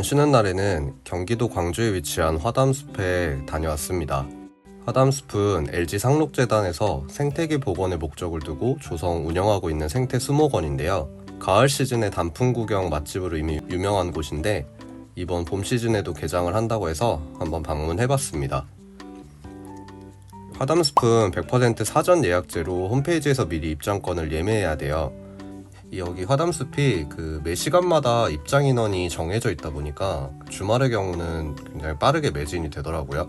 이번 쉬는 날에는 경기도 광주에 위치한 화담숲에 다녀왔습니다. 화담숲은 LG 상록재단에서 생태계 복원의 목적을 두고 조성 운영하고 있는 생태 수목원인데요. 가을 시즌에 단풍 구경 맛집으로 이미 유명한 곳인데 이번 봄 시즌에도 개장을 한다고 해서 한번 방문해봤습니다. 화담숲은 100% 사전 예약제로 홈페이지에서 미리 입장권을 예매해야 돼요. 여기 화담숲이 그 매 시간마다 입장 인원이 정해져 있다 보니까 주말의 경우는 굉장히 빠르게 매진이 되더라고요.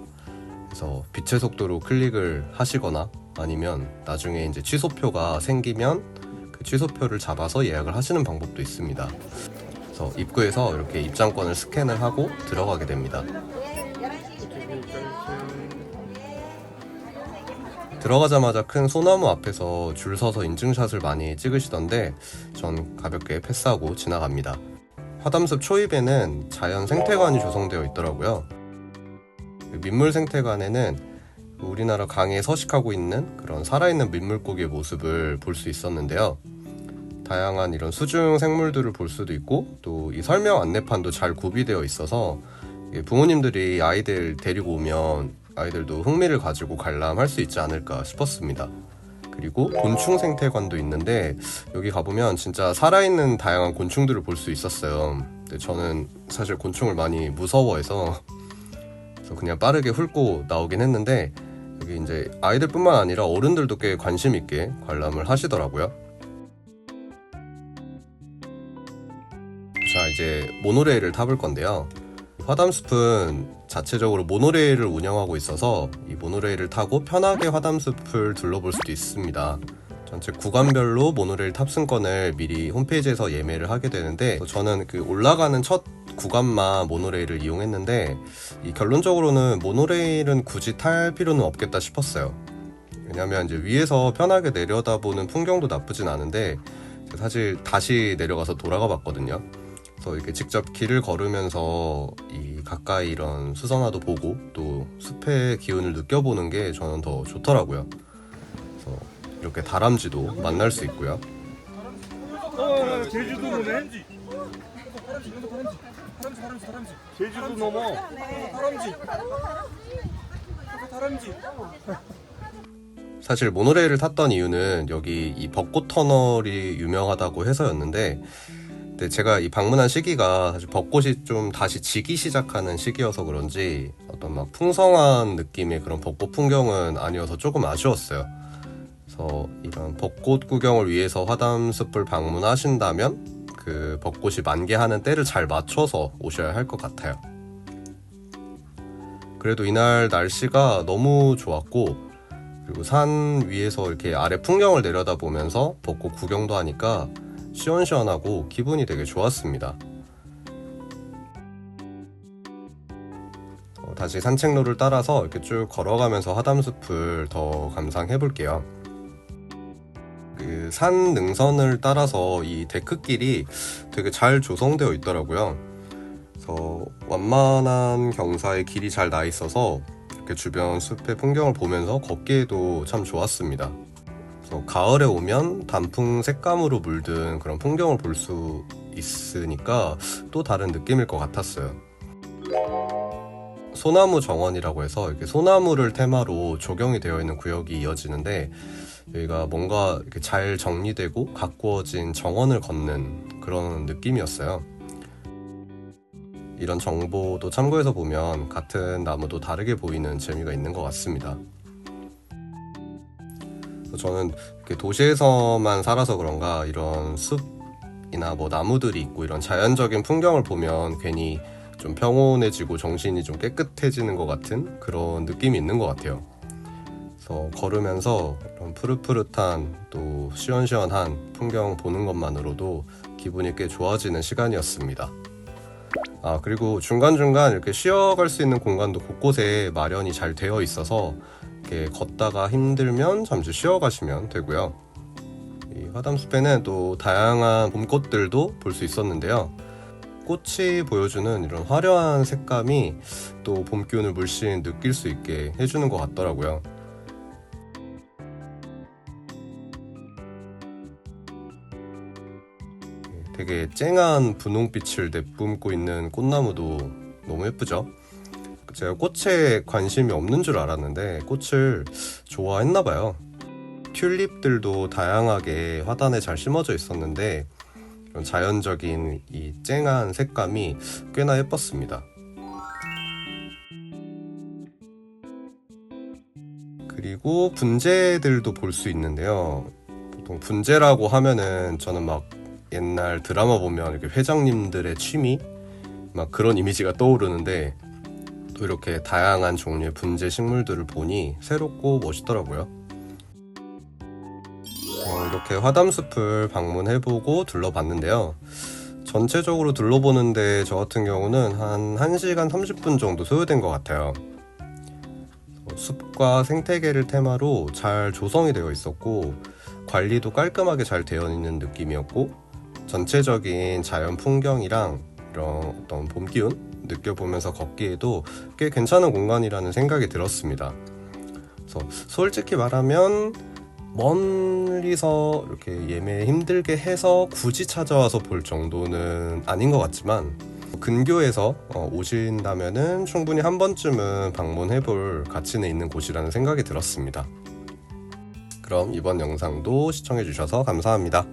그래서 빛의 속도로 클릭을 하시거나 아니면 나중에 이제 취소표가 생기면 그 취소표를 잡아서 예약을 하시는 방법도 있습니다. 그래서 입구에서 이렇게 입장권을 스캔을 하고 들어가게 됩니다. 들어가자마자 큰 소나무 앞에서 줄 서서 인증샷을 많이 찍으시던데 전 가볍게 패스하고 지나갑니다. 화담숲 초입에는 자연 생태관이 조성되어 있더라고요. 그 민물 생태관에는 우리나라 강에 서식하고 있는 그런 살아있는 민물고기의 모습을 볼 수 있었는데요. 다양한 이런 수중 생물들을 볼 수도 있고 또 이 설명 안내판도 잘 구비되어 있어서 부모님들이 아이들 데리고 오면 아이들도 흥미를 가지고 관람할 수 있지 않을까 싶었습니다. 그리고 곤충 생태관도 있는데 여기 가보면 진짜 살아있는 다양한 곤충들을 볼 수 있었어요. 근데 저는 사실 곤충을 많이 무서워해서 그냥 빠르게 훑고 나오긴 했는데 여기 이제 아이들뿐만 아니라 어른들도 꽤 관심 있게 관람을 하시더라고요. 자 이제 모노레일을 타볼 건데요. 화담숲은 자체적으로 모노레일을 운영하고 있어서 이 모노레일을 타고 편하게 화담숲을 둘러볼 수도 있습니다. 전체 구간별로 모노레일 탑승권을 미리 홈페이지에서 예매를 하게 되는데 저는 그 올라가는 첫 구간만 모노레일을 이용했는데 이 결론적으로는 모노레일은 굳이 탈 필요는 없겠다 싶었어요. 왜냐면 이제 위에서 편하게 내려다보는 풍경도 나쁘진 않은데 사실 다시 내려가서 돌아가 봤거든요. 그래서 이렇게 직접 길을 걸으면서 이 가까이 이런 수선화도 보고 또 숲의 기운을 느껴보는 게 저는 더 좋더라고요. 그래서 이렇게 다람쥐도 만날 수 있고요. 어, 제주도 오네. 제주도 넘어. 다람쥐. 다람쥐. 사실 모노레일을 탔던 이유는 여기 이 벚꽃 터널이 유명하다고 해서였는데 근데 제가 이 방문한 시기가 사실 벚꽃이 좀 다시 지기 시작하는 시기여서 그런지 어떤 막 풍성한 느낌의 그런 벚꽃 풍경은 아니어서 조금 아쉬웠어요. 그래서 이런 벚꽃 구경을 위해서 화담숲을 방문하신다면 그 벚꽃이 만개하는 때를 잘 맞춰서 오셔야 할 것 같아요. 그래도 이날 날씨가 너무 좋았고 그리고 산 위에서 이렇게 아래 풍경을 내려다보면서 벚꽃 구경도 하니까 시원시원하고 기분이 되게 좋았습니다. 어, 다시 산책로를 따라서 이렇게 쭉 걸어가면서 화담숲을 더 감상해 볼게요. 그 산 능선을 따라서 이 데크길이 되게 잘 조성되어 있더라고요. 그래서 완만한 경사의 길이 잘 나 있어서 이렇게 주변 숲의 풍경을 보면서 걷기에도 참 좋았습니다. 그래서 가을에 오면 단풍 색감으로 물든 그런 풍경을 볼 수 있으니까 또 다른 느낌일 것 같았어요. 소나무 정원이라고 해서 이렇게 소나무를 테마로 조경이 되어 있는 구역이 이어지는데 여기가 뭔가 이렇게 잘 정리되고 가꾸어진 정원을 걷는 그런 느낌이었어요. 이런 정보도 참고해서 보면 같은 나무도 다르게 보이는 재미가 있는 것 같습니다. 저는 도시에서만 살아서 그런가 이런 숲이나 뭐 나무들이 있고 이런 자연적인 풍경을 보면 괜히 좀 평온해지고 정신이 좀 깨끗해지는 것 같은 그런 느낌이 있는 것 같아요. 그래서 걸으면서 이런 푸릇푸릇한 또 시원시원한 풍경 보는 것만으로도 기분이 꽤 좋아지는 시간이었습니다. 아 그리고 중간중간 이렇게 쉬어갈 수 있는 공간도 곳곳에 마련이 잘 되어 있어서 이렇게 걷다가 힘들면 잠시 쉬어 가시면 되고요. 이 화담숲에는 또 다양한 봄꽃들도 볼 수 있었는데요. 꽃이 보여주는 이런 화려한 색감이 또 봄 기운을 물씬 느낄 수 있게 해주는 것 같더라고요. 되게 쨍한 분홍빛을 내뿜고 있는 꽃나무도 너무 예쁘죠? 제가 꽃에 관심이 없는 줄 알았는데 꽃을 좋아했나 봐요. 튤립들도 다양하게 화단에 잘 심어져 있었는데 자연적인 이 쨍한 색감이 꽤나 예뻤습니다. 그리고 분재들도 볼 수 있는데요. 보통 분재라고 하면은 저는 막 옛날 드라마 보면 이렇게 회장님들의 취미 막 그런 이미지가 떠오르는데 또 이렇게 다양한 종류의 분재 식물들을 보니 새롭고 멋있더라고요. 어, 이렇게 화담숲을 방문해보고 둘러봤는데요. 전체적으로 둘러보는데 저 같은 경우는 한 1시간 30분 정도 소요된 것 같아요. 어, 숲과 생태계를 테마로 잘 조성이 되어 있었고 관리도 깔끔하게 잘 되어 있는 느낌이었고 전체적인 자연 풍경이랑 이런 어떤 봄 기운 느껴보면서 걷기에도 꽤 괜찮은 공간이라는 생각이 들었습니다. 그래서 솔직히 말하면 멀리서 이렇게 예매 힘들게 해서 굳이 찾아와서 볼 정도는 아닌 것 같지만 근교에서 어, 오신다면은 충분히 한 번쯤은 방문해 볼 가치는 있는 곳이라는 생각이 들었습니다. 그럼 이번 영상도 시청해 주셔서 감사합니다.